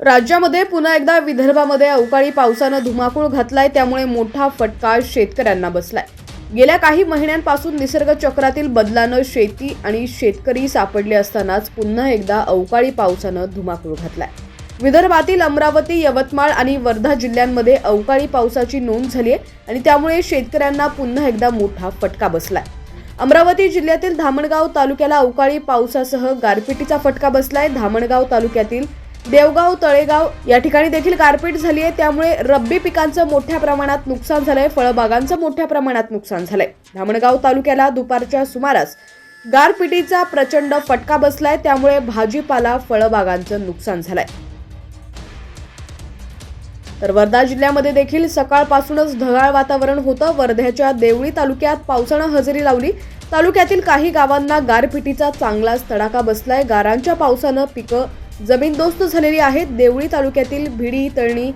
राज्यामध्ये पुन्हा एकदा विदर्भामध्ये अवकाळी पावसानं धुमाकूळ घातलाय त्यामुळे मोठा फटका शेतकऱ्यांना बसलाय. गेल्या काही महिन्यांपासून निसर्ग चक्रातील बदलानं शेती आणि शेतकरी सापडले असतानाच पुन्हा एकदा अवकाळी पावसानं धुमाकूळ घातलाय. विदर्भातील अमरावती यवतमाळ आणि वर्धा जिल्ह्यांमध्ये अवकाळी पावसाची नोंद झाली आहे आणि त्यामुळे शेतकऱ्यांना पुन्हा एकदा मोठा फटका बसलाय. अमरावती जिल्ह्यातील धामणगाव तालुक्याला अवकाळी पावसासह गारपिटीचा फटका बसलाय. धामणगाव तालुक्यातील देवगाव तळेगाव या ठिकाणी देखील गारपीट झाली आहे. त्यामुळे रब्बी पिकांचं मोठ्या प्रमाणात नुकसान झालंय फळबागांचं मोठ्या प्रमाणात नुकसान झालंय. धामणगाव तालुक्याला दुपारच्या सुमारास गारपिटीचा प्रचंड फटका बसलाय त्यामुळे भाजीपाला फळबागांचं नुकसान झालंय. तर वर्धा जिल्ह्यामध्ये देखील सकाळपासूनच ढगाळ वातावरण होतं. वर्ध्याच्या देवळी तालुक्यात पावसानं हजेरी लावली. तालुक्यातील काही गावांना गारपिटीचा चांगलाच तडाखा बसलाय. गारांच्या पावसानं पिकं जमीनदोस्त झालेली आहेत. देवळी तालुक्यातील भिडी तळणी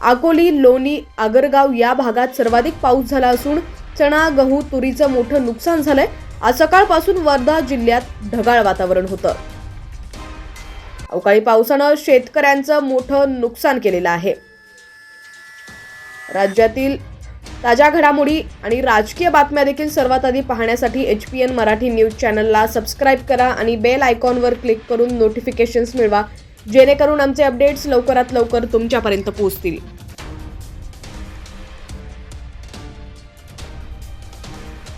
आकोली लोणी आगरगाव या भागात सर्वाधिक पाऊस झाला असून चणा गहू तुरीचं मोठं नुकसान झालंय. आज सकाळपासून वर्धा जिल्ह्यात ढगाळ वातावरण होतं. अवकाळी पावसानं शेतकऱ्यांचं मोठं नुकसान केलेलं आहे. राज्यातील ताज्या घडामोडी आणि राजकीय बातम्या देखील सर्वात आधी पाहण्यासाठी H P N Marathi news चॅनलला सबस्क्राईब करा आणि बेल आयकॉनवर क्लिक करून नोटिफिकेशन्स मिळवा जेणेकरून आमचे अपडेट्स लवकरात लवकर तुमच्यापर्यंत पोहोचतील.